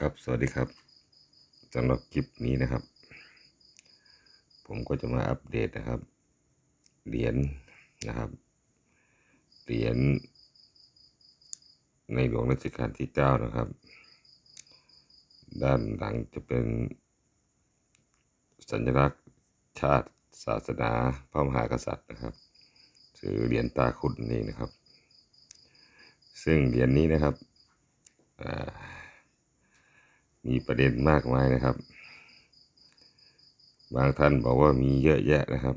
ครับสวัสดีครับสำหรับคลิปนี้นะครับ ผมก็จะมาอัปเดตนะครับเหรียญนะครับเหรียญในหลวงรัชกาลที่เก้านะครับ ด้านหลังจะเป็น สัญลักษณ์ชาติศาสนาพระมหากษัตริย์นะครับคือเหรียญตาขุดนี่นะครับ ซึ่งเหรียญนี้นะครับอ่า มีประเด็นมากมายนะครับ บางท่านบอกว่ามีเยอะแยะนะครับ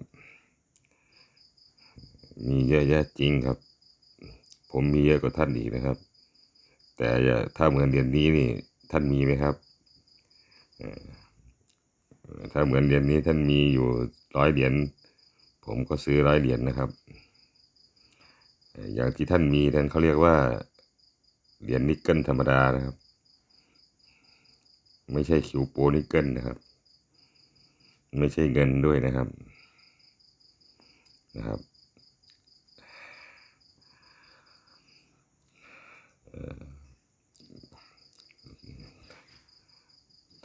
มีเยอะแยะจริงครับ ผมมีเยอะกว่าท่านอีกนะครับ แต่ถ้าเหมือนเหรียญนี้นี่ท่านมีไหมครับถ้าเหมือนเหรียญนี้ท่านมีอยู่ร้อยเหรียญผมก็ซื้อร้อยเหรียญนะครับ อย่างที่ท่านมีท่านเขาเรียกว่าเหรียญนิกเกิลธรรมดานะครับ ไม่ใช่คิวโปนิกเกิลนะครับ ไม่ใช่เงินด้วยนะครับนะครับ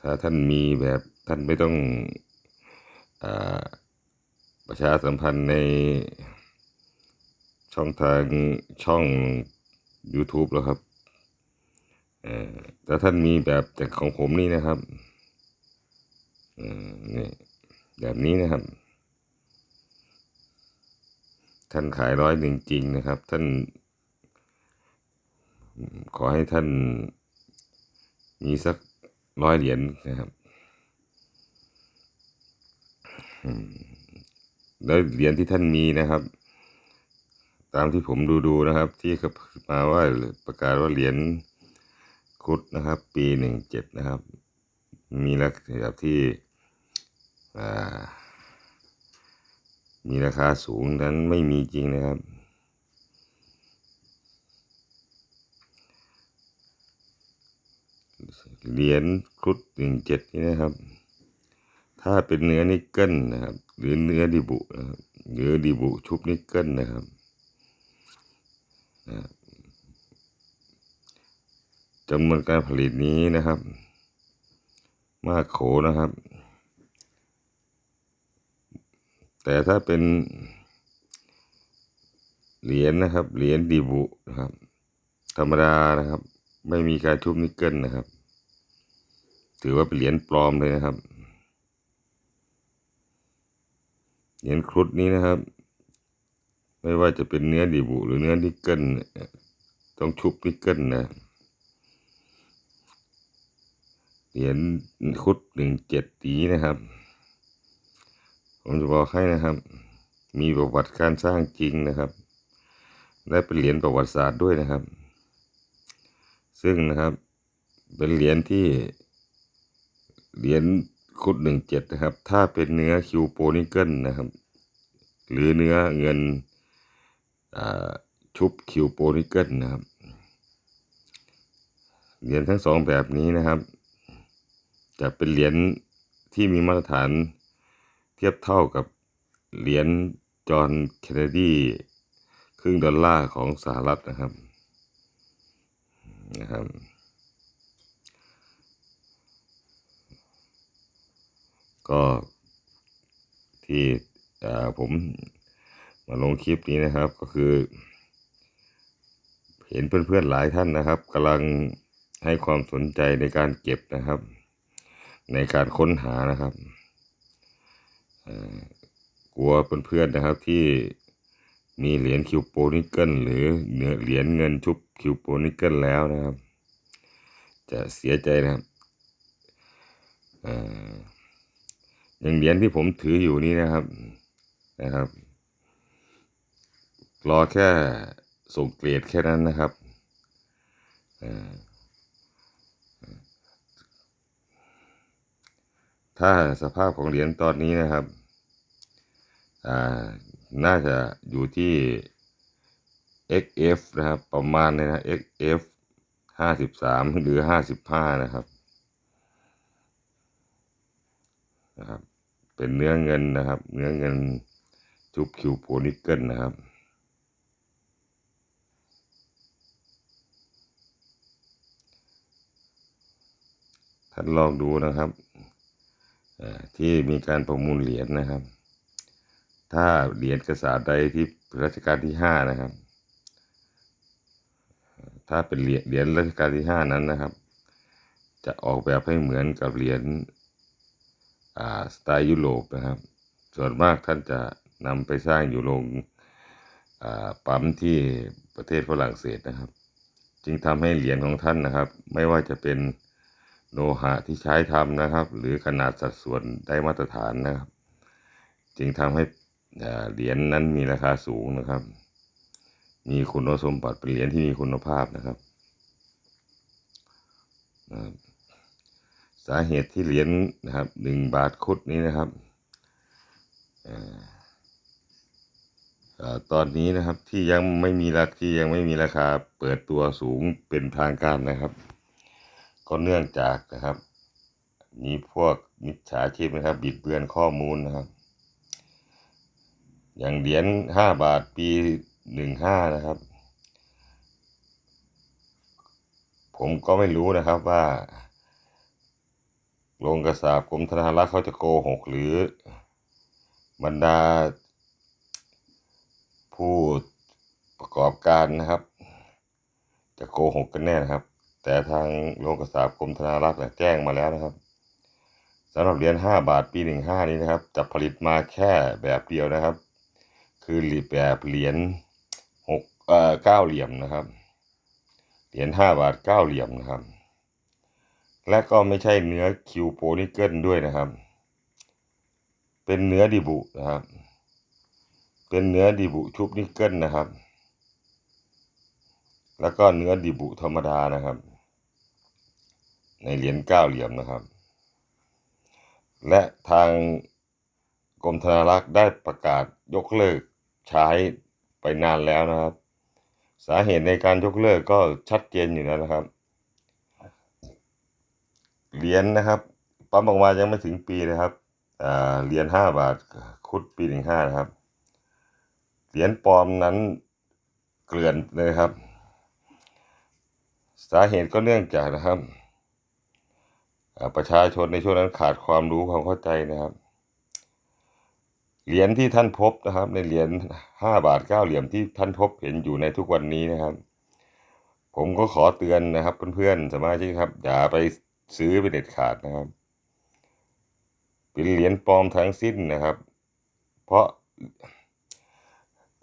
ถ้าท่านมีแบบท่านไม่ต้องอประชาสัมพันธ์ในช่องทางช่อง YouTube แล้วครับ เอ่อถ้าท่านมีแบบแต่ของผมนี่นะครับอ่อนี่แบบนี้นะครับ ท่านขายร้อยหนึ่งจริงนะครับ ท่าน ขอให้ท่านมีสักร้อยเหรียญนะครับแล้วเหรียญที่ท่านมีนะครับ ตามที่ผมดูดูนะครับ ที่มาว่าประกาศว่าเหรียญ คุดนะครับ ปีหนึ่งเจ็ดนะครับ มีราคาที่มีราคาสูงนั้นไม่มีจริงนะครับ เหรียญครุฑหนึ่งเจ็ดนี่นะครับ ถ้าเป็นเนื้อนิกเกิลนะครับ หรือเนื้อดีบุนะครับหรือดีบุชุบนิกเกิลนะครับนะ จำนวนการผลิตนี้นะครับ มากโขนะครับ แต่ถ้าเป็นเหรียญนะครับ เหรียญดีบุนะครับ ธรรมดานะครับ ไม่มีการชุบนิกเกิลนะครับ ถือว่าเป็นเหรียญปลอมเลยนะครับ เหรียญครุฑนี้นะครับ ไม่ว่าจะเป็นเนื้อดีบุหรือเนื้อนิกเกิลเนี่ยต้องชุบนิกเกิลนะ เหรียญครุฑหนึ่งเจ็ดตีนะครับ ผมจะบอกให้นะครับ มีประวัติการสร้างจริงนะครับและเป็นเหรียญประวัติศาสตร์ด้วยนะครับ ซึ่งนะครับเป็นเหรียญที่เหรียญครุฑหนึ่งเจ็ดนะครับ ถ้าเป็นเนื้อคิวโปนิเกิลนะครับ หรือเนื้อเงินชุบคิวโปนิเกิลนะครับ เหรียญทั้งสองแบบนี้นะครับ จะเป็นเหรียญที่มีมาตรฐานเทียบเท่ากับเหรียญจอห์นเคนเนดีครึ่งดอลลาร์ของสหรัฐนะครับนะครับก็ที่ผมมาลงคลิปนี้นะครับก็คือ เห็นเพื่อนๆหลายท่านนะครับกำลังให้ความสนใจในการเก็บนะครับ ในการค้นหานะครับกลัวเพื่อนๆนะครับที่มีเหรียญคิวโปนิกเกิลหรือเนื้อเหรียญเงินชุบคิวโปนิกเกิลแล้วนะครับ จะเสียใจนะครับอย่างเหรียญที่ผมถืออยู่นี้นะครับนะครับ รอแค่ส่งเกรดแค่นั้นนะครับอ่อ ถ้าสภาพของเหรียญตอนนี้นะครับ อ่า น่าจะอยู่ที่ XF นะครับ ประมาณนี้นะ XF ห้าสิบสามหรือห้าสิบห้านะครับ นะครับ เป็นเนื้อเงินนะครับ เนื้อเงินจุบคิวโพนิกเกิลนะครับท่านลองดูนะครับ ที่มีการประมูลเหรียญนะครับ ถ้าเหรียญกษัตริย์ใดที่รัชกาลที่ห้านะครับ ถ้าเป็นเหรียญเหรียญรัชกาลที่ห้านั้นนะครับ จะออกแบบให้เหมือนกับเหรียญสไตล์ยุโรปนะครับ ส่วนมากท่านจะนำไปสร้างอยู่โรงปั๊มที่ประเทศฝรั่งเศสนะครับ จึงทำให้เหรียญของท่านนะครับ ไม่ว่าจะเป็น โลหะที่ใช้ทำนะครับ หรือขนาดสัดส่วนได้มาตรฐานนะครับ จึงทำให้เหรียญนั้นมีราคาสูงนะครับ มีคุณสมบัติเป็นเหรียญที่มีคุณภาพนะครับ สาเหตุที่เหรียญนะครับหนึ่งบาทคุดนี้นะครับออตอนนี้นะครับที่ยังไม่มีราคาที่ยังไม่มีราคาเปิดตัวสูงเป็นทางการนะครับ ก็เนื่องจากนะครับ มีพวกมิจฉาชีพนะครับ บิดเบือนข้อมูลนะครับ อย่างเหรียญห้าบาทปีหนึ่งห้านะครับ ผมก็ไม่รู้นะครับว่าโรงกระสาบกรมธนารักษ์เขาจะโกหกหรือบรรดา ผู้ประกอบการนะครับ จะโกหกกันแน่นะครับ แต่ทางโรงกระสาบกรมธนารักษ์แจ้งมาแล้วนะครับสำหรับเหรียญห้าบาทปีหนึ่งห้านี้นะครับ จะผลิตมาแค่แบบเดียวนะครับ คือแบบเหรียญหกเอ่อเก้าเหลี่ยมนะครับ เหรียญห้าบาทเก้าเหลี่ยมนะครับ และก็ไม่ใช่เนื้อคิวโปนิเกิลด้วยนะครับ เป็นเนื้อดิบุนะครับ เป็นเนื้อดิบุชุบนิกเกิลนะครับ แล้วก็เนื้อดิบุธรรมดานะครับ ในเหรียญเก้าเหลี่ยมนะครับ และทางกรมธนารักษ์ได้ประกาศยกเลิกใช้ไปนานแล้วนะครับ สาเหตุในการยกเลิกก็ชัดเจนอยู่แล้วนะครับ เหรียญนะครับปั๊มออกมายังไม่ถึงปีนะครับเหรียญห้าบาทคุดปีหนึ่งห้านะครับ เหรียญปลอมนั้นเกลื่อนเลยครับ สาเหตุก็เนื่องจากนะครับ ประชาชนในช่วงนั้นขาดความรู้ความเข้าใจนะครับ เหรียญที่ท่านพบนะครับ ในเหรียญห้าบาทเก้าเหลี่ยมที่ท่านพบเห็นอยู่ในทุกวันนี้นะครับ ผมก็ขอเตือนนะครับเพื่อนๆสมาชิกครับ อย่าไปซื้อเป็นเด็ดขาดนะครับ เป็นเหรียญปลอมทั้งสิ้นนะครับ เพราะ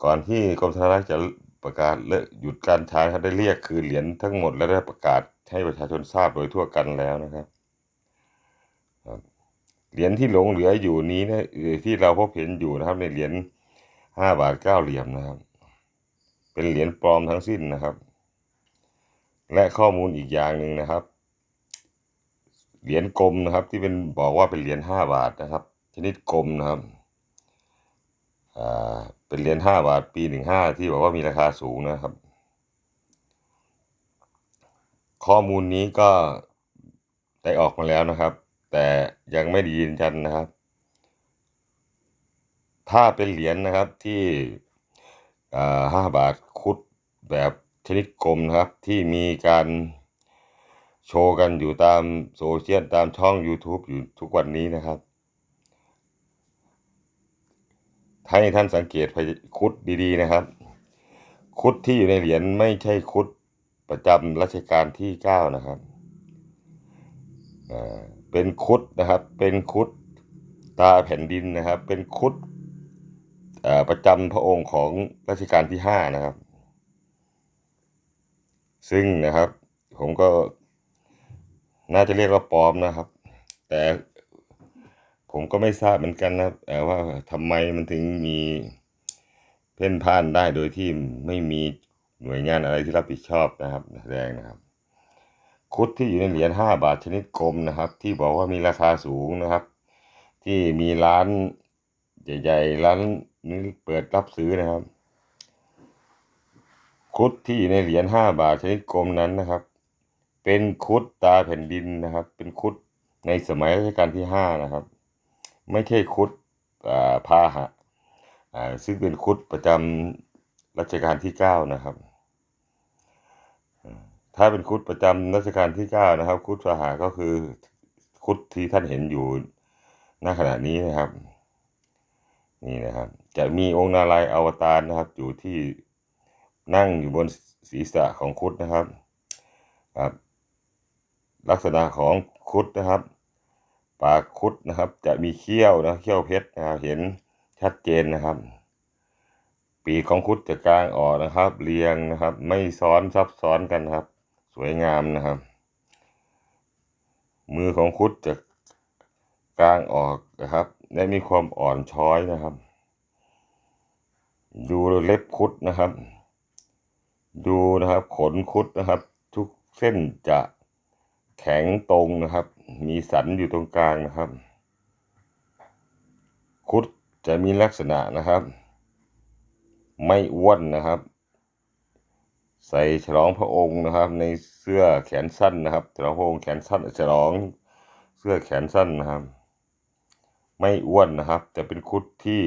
ก่อนที่กรมธนารักษ์จะประกาศเลิกหยุดการใช้เขาได้เรียกคืนเหรียญทั้งหมดและได้ประกาศให้ประชาชนทราบโดยทั่วกันแล้วนะครับ เหรียญที่หลงเหลืออยู่นี้นะที่เราพบเห็นอยู่นะครับ ในเหรียญห้าบาทเก้าเหลี่ยมนะครับ เป็นเหรียญปลอมทั้งสิ้นนะครับ และข้อมูลอีกอย่างหนึ่งนะครับ เหรียญกลมนะครับ ที่เป็นบอกว่าเป็นเหรียญห้าบาทนะครับ ชนิดกลมนะครับเป็นเหรียญห้าบาทปีหนึ่งห้าที่บอกว่ามีราคาสูงนะครับ ข้อมูลนี้ก็ได้ออกมาแล้วนะครับ แต่ยังไม่ได้ยืนยันนะครับ ถ้าเป็นเหรียญนะครับที่ห้าบาทคุดแบบชนิดกลมนะครับ ที่มีการโชว์กันอยู่ตามโซเชียลตามช่อง YouTube อยู่ทุกวันนี้นะครับให้ท่านสังเกตคุดดีๆนะครับ คุดที่อยู่ในเหรียญไม่ใช่คุดประจำรัชกาลที่เก้านะครับอ่า เป็นคุดนะครับ เป็นคุดตาแผ่นดินนะครับ เป็นคุดประจำพระองค์ของรัชกาลที่ห้านะครับ ซึ่งนะครับ ผมก็น่าจะเรียกว่าปลอมนะครับ แต่ผมก็ไม่ทราบเหมือนกันนะครับแต่ว่าทำไมมันถึงมีเพ่นพ่านได้โดยที่ไม่มีหน่วยงานอะไรที่รับผิดชอบนะครับแสดงนะครับ คุดที่อยู่ในเหรียญห้าบาทชนิดกลมนะครับ ที่บอกว่ามีราคาสูงนะครับ ที่มีร้านใหญ่ๆร้านนี้เปิดรับซื้อนะครับ คุดที่อยู่ในเหรียญห้าบาทชนิดกลมนั้นนะครับ เป็นคุดตาแผ่นดินนะครับ เป็นคุดในสมัยรัชกาลที่ห้านะครับ ไม่ใช่คุดอ่าพาหะซึ่งเป็นคุดประจำรัชกาลที่เก้านะครับ ถ้าเป็นคุดประจำรัชกาลที่เก้านะครับ คุดพาหะก็คือคุดที่ท่านเห็นอยู่ณขณะนี้นะครับ นี่นะครับ จะมีองค์นารายอวตารนะครับ อยู่ที่นั่งอยู่บนศีรษะของคุดนะครับครับลักษณะของคุดนะครับ ปากคุดนะครับ จะมีเขี้ยวนะเขี้ยวเพชรนะครับเห็นชัดเจนนะครับ ปีของคุดจะกลางออกนะครับ เรียงนะครับ ไม่ซ้อนซับซ้อนกันครับ สวยงามนะครับ มือของคุดจะกลางออกนะครับและมีความอ่อนช้อยนะครับ ดูเล็บคุดนะครับ ดูนะครับขนคุดนะครับ ทุกเส้นจะแข็งตรงนะครับ มีสันอยู่ตรงกลางนะครับ คุดจะมีลักษณะนะครับ ไม่อ้วนนะครับ ใส่ฉลองพระองค์นะครับ ในเสื้อแขนสั้นนะครับฉลองพระองค์แขนสั้นฉลองเสื้อแขนสั้นนะครับ ไม่อ้วนนะครับ แต่เป็นคุดที่